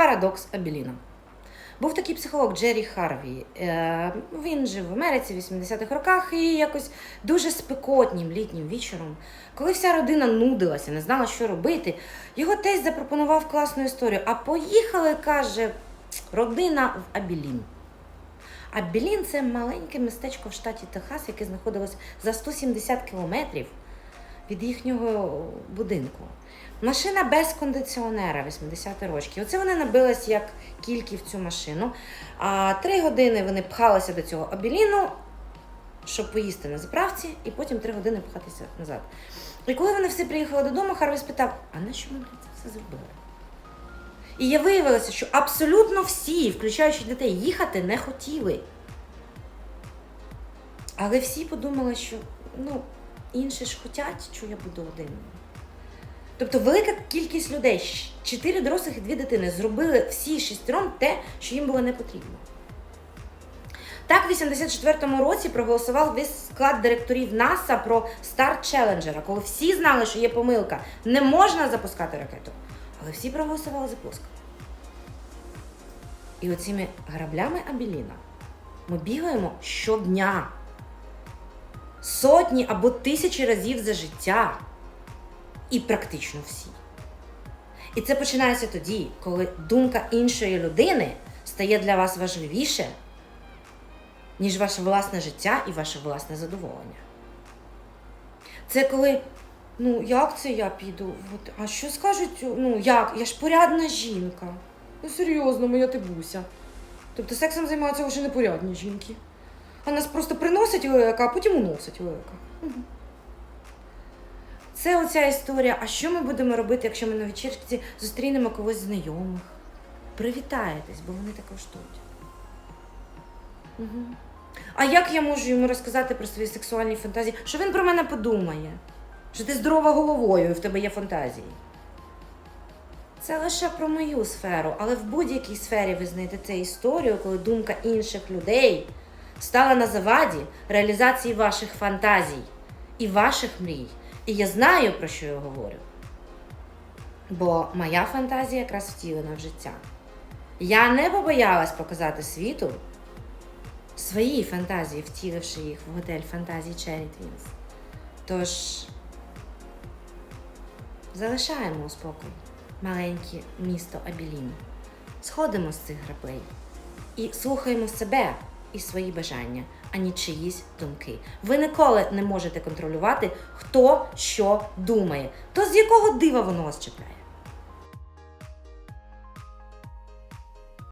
Парадокс Абеліна. Був такий психолог Джері Харві. Е, Він жив в Америці в 80-х роках і якось дуже спекотнім літнім вечором, коли вся родина нудилася, не знала, що робити, його тесть запропонував класну історію. А поїхали, каже, родина в Абелін. Абелін це маленьке містечко в штаті Техас, яке знаходилось за 170 кілометрів від їхнього будинку. Машина без кондиціонера 80 років. Оце вони набились як кільки в цю машину. А три години вони пхалися до цього обіліну, щоб поїсти на заправці, і потім три години пхатися назад. І коли вони всі приїхали додому, Харві спитав: а на що ми це все зробили? І я виявилося, що абсолютно всі, включаючи дітей, їхати не хотіли. Але всі подумали, що ну, інші ж хотять, що я буду один. Тобто велика кількість людей, чотири дорослих і дві дитини, зробили всі шістером те, що їм було не потрібно. Так, в 84-му році проголосував весь склад директорів НАСА про старт Челенджера, коли всі знали, що є помилка, не можна запускати ракету. Але всі проголосували за пуск. І оціми граблями Абіліна ми бігаємо щодня. Сотні або тисячі разів за життя. І практично всі. І це починається тоді, коли думка іншої людини стає для вас важливіше, ніж ваше власне життя і ваше власне задоволення. Це коли, ну як це я піду? От, а що скажуть? Ну як? Я ж порядна жінка. Ну серйозно, моя тибуся. Тобто сексом займаються вже непорядні жінки. А нас просто приносять лелека, а потім лелека. Мгм. Це оця історія. А що ми будемо робити, якщо ми на вечірці зустрінемо когось з знайомих? Привітаєтесь, бо вони також тут. Угу. А як я можу йому розказати про свої сексуальні фантазії? Що він про мене подумає? Що ти здорова головою і в тебе є фантазії? Це лише про мою сферу, але в будь-якій сфері ви знайдете історію, коли думка інших людей стала на заваді реалізації ваших фантазій і ваших мрій. І я знаю, про що я говорю. Бо моя фантазія якраз втілена в життя. Я не побоялась показати світу свої фантазії, втіливши їх в готель фантазії Cherry Twins. Тож залишаємо у спокій маленьке місто Абілін. Сходимо з цих граблей і слухаємо себе і свої бажання, а не чиїсь думки. Ви ніколи не можете контролювати, хто що думає. То з якого дива воно вас чіпляє.